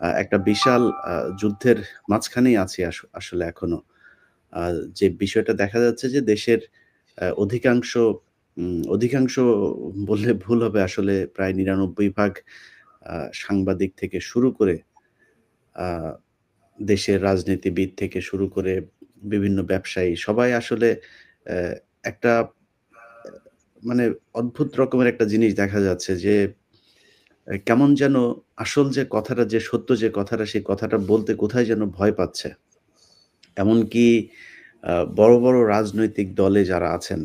একটা বিশাল যুদ্ধের মাঝখানেই আছি আস, আসলে এখনও। যে বিষয়টা দেখা যাচ্ছে যে দেশের অধিকাংশ অধিকাংশ বললে ভুল হবে আসলে প্রায় ৯৯ ভাগ সাংবাদিক থেকে শুরু করে দেশের রাজনীতিবিদ থেকে শুরু করে বিভিন্ন ব্যবসায়ী সবাই আসলে একটা মানে অদ্ভুত রকমের একটা জিনিস দেখা যাচ্ছে যে কেমন যেন আসল যে কথাটা যে সত্য যে কথাটা সেই কথাটা বলতে কোথায় যেন ভয় পাচ্ছে। এমনকি বড়, বড় রাজনৈতিক দলে যারা আছেন,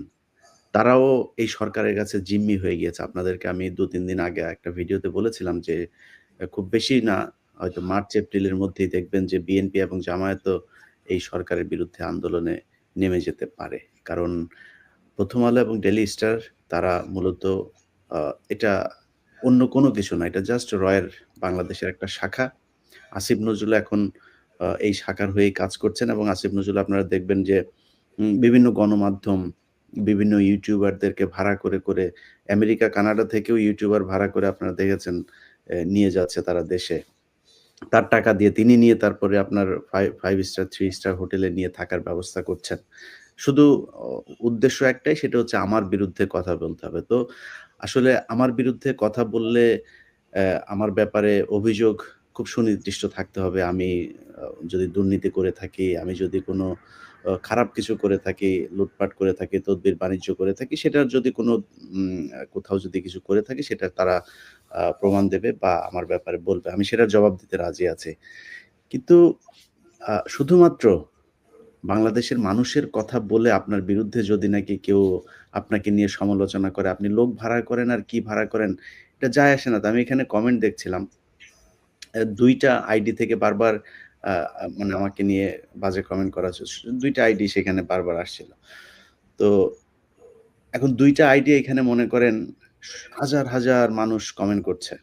তারাও এই সরকারের কাছে জিম্মি হয়ে গিয়েছে। আপনাদেরকে আমি ২-৩ দিন আগে একটা ভিডিওতে বলেছিলাম যে, খুব বেশি না হয়তো মার্চ-এপ্রিলের মধ্যেই দেখবেন যে বিএনপি এবং জামায়াতও এই সরকারের বিরুদ্ধে আন্দোলনে নেমে যেতে পারে। কারণ 'প্রথম আলো' এবং ডেলি স্টার' তারা মূলত এটা অন্য কোনো কিছু না। এটা জাস্ট রয়ের বাংলাদেশের একটা শাখা। আসিফ নজরুল এখন এই শাখার হয়েই কাজ করছেন এবং আসিফ নজরুল আপনারা দেখবেন যে বিভিন্ন গণমাধ্যম, বিভিন্ন ইউটিউবারদেরকে ভাড়া করে, করে আমেরিকা, কানাডা থেকেও ইউটিউবার ভাড়া করে আপনারা দেখেছেন নিয়ে যাচ্ছে তারা দেশে। তার টাকা দিয়ে তিনি নিয়ে তারপরে আপনার ফাইভ 5 স্টার, থ্রি স্টার হোটেলে নিয়ে থাকার ব্যবস্থা করছেন। শুধু উদ্দেশ্য একটাই সেটা হচ্ছে আমার বিরুদ্ধে কথা বলতে হবে। তো আসলে আমার বিরুদ্ধে কথা বললে আমার ব্যাপারে অভিযোগ খুব সুনির্দিষ্ট থাকতে হবে। আমি যদি দুর্নীতি করে থাকি, আমি যদি কোনো খারাপ কিছু করে থাকি, লুটপাট করে থাকি, তদবির বাণিজ্য করে থাকি, সেটার যদি কোনো কোথাও যদি কিছু করে থাকি সেটা তারা প্রমাণ দেবে বা আমার ব্যাপারে বলবে। আমি সেটার জবাব দিতে রাজি আছি। কিন্তু শুধুমাত্র বাংলাদেশের মানুষের কথা বলে আপনার বিরুদ্ধে যদি নাকি কেউ আপনাকে নিয়ে সমালোচনা করে, আপনি লোক ভাড়া করেন আর কি ভাড়া করেন, এটা যায় আসে না। তো আমি এখানে কমেন্ট দেখছিলাম। দুইটা আইডি থেকে বারবার মানে আমাকে নিয়ে বাজে কমেন্ট করা হচ্ছে। স ২ টা আইডি সেখানে বারবার আসছিল। তো এখন ২ টা আইডি এখানে মনে করেন হাজার, হাজার মানুষ কমেন্ট করছে।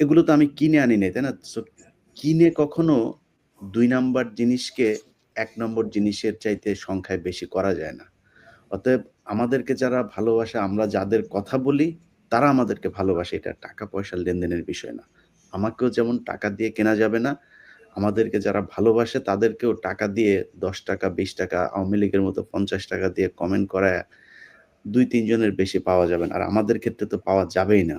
এগুলো তো আমি কিনে আনি নাই, তাই না? কিনে কখনো দুই নাম্বার জিনিসকে ১ নম্বর জিনিসের চাইতে সংখ্যায় বেশি করা যায় না। অতএব আমাদেরকে যারা ভালোবাসে, আমরা যাদের কথা বলি, তারা আমাদেরকে ভালোবাসে। এটা টাকা-পয়সার লেনদেনের বিষয় না। আমাকেও যেমন টাকা দিয়ে কেনা যাবে না, আমাদেরকে যারা ভালোবাসে তাদেরকেও টাকা দিয়ে ৳১০, ৳২০ আওয়ামী লীগের মতো ৳৫০ দিয়ে কমেন্ট করায়া ২-৩ জনের বেশি পাওয়া যাবে না। আর আমাদের ক্ষেত্রে তো পাওয়া যাবেই না।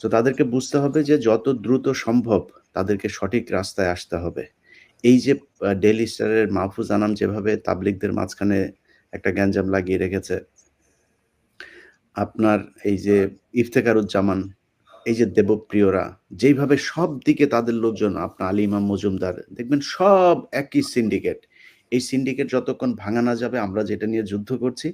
তো তাদেরকে বুঝতে হবে যে যত দ্রুত সম্ভব তাদেরকে সঠিক রাস্তায় আসতে হবে। এই যে আ ডেইলি স্টারের মাহফুজ আনাম যেভাবে তাবলিগদের মাঝখানে একটা গ্যাঞ্জাম লাগিয়ে রেখেছে আপনার এই যে ইফতেখারুজ্জামান, এই যে দেবপ্রিয়রা যেইভাবে সব দিকে তাদের লোকজন আপনার আলী ইমাম মজুমদার দেখবেন সব একই সিন্ডিকেট। এই সিন্ডিকেট যতক্ষণ ভাঙা না যাবে আমরা যেটা নিয়ে যুদ্ধ করছি